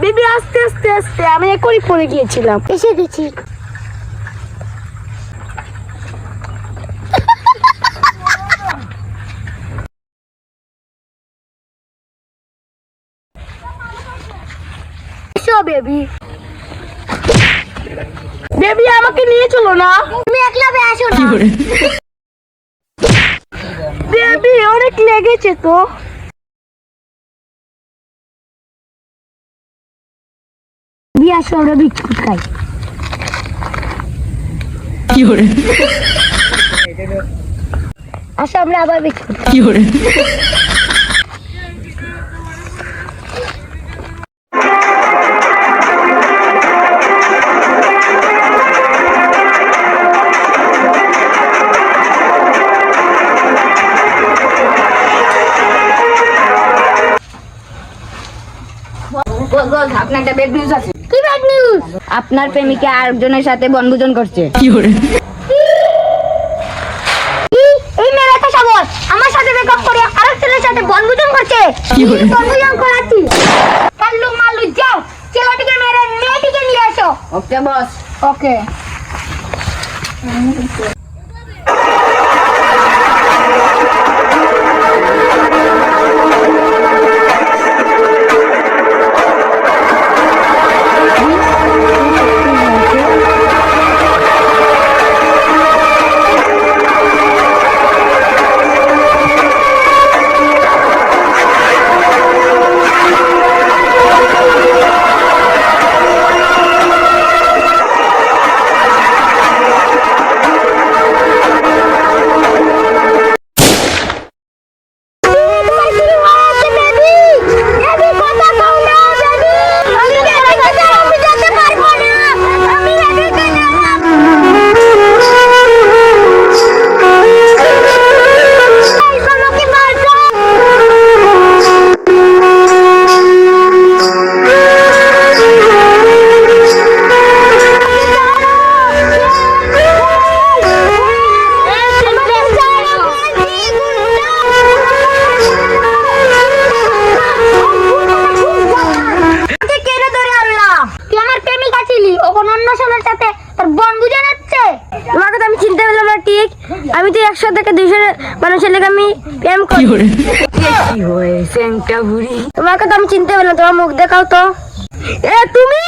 Baby আস্তে আস্তে আস্তে আমি এখনই পড়ে গিয়েছিলাম। এসে গেছি। বেবি। বেবি আমাকে নিয়ে চলো না। তুমি একলা আসো না। অনেক লেগেছে তো। বিয়ে আসো আমরা বিস্কুট খাই। আসো আমরা আবার বিস্কুট খাই আপনার একটা বেড নিউজ আছে। কি ব্যাড নিউজ আপনার প্রেমিকা আরেকজনের সাথে বনভোজন করছে। কি এই আমার সাথে ব্রেকআপ করে আরেক ছেলের সাথে বনভোজন করছে। বনভোজন করাচ্ছি। কাল্লু মাল্লু যাও। ছেলেটিকে মেরে মেয়েটিকে নিয়ে এসো। ওকে বস ওকে। আমি তো একশো থেকে দুইশো মানুষের লেগে আমি প্রেম করি। কি হয়েছে একটা বুড়ি? তোমাকে তো আমি চিনতে পারলাম তোমার মুখ দেখাও তো। এ তুমি?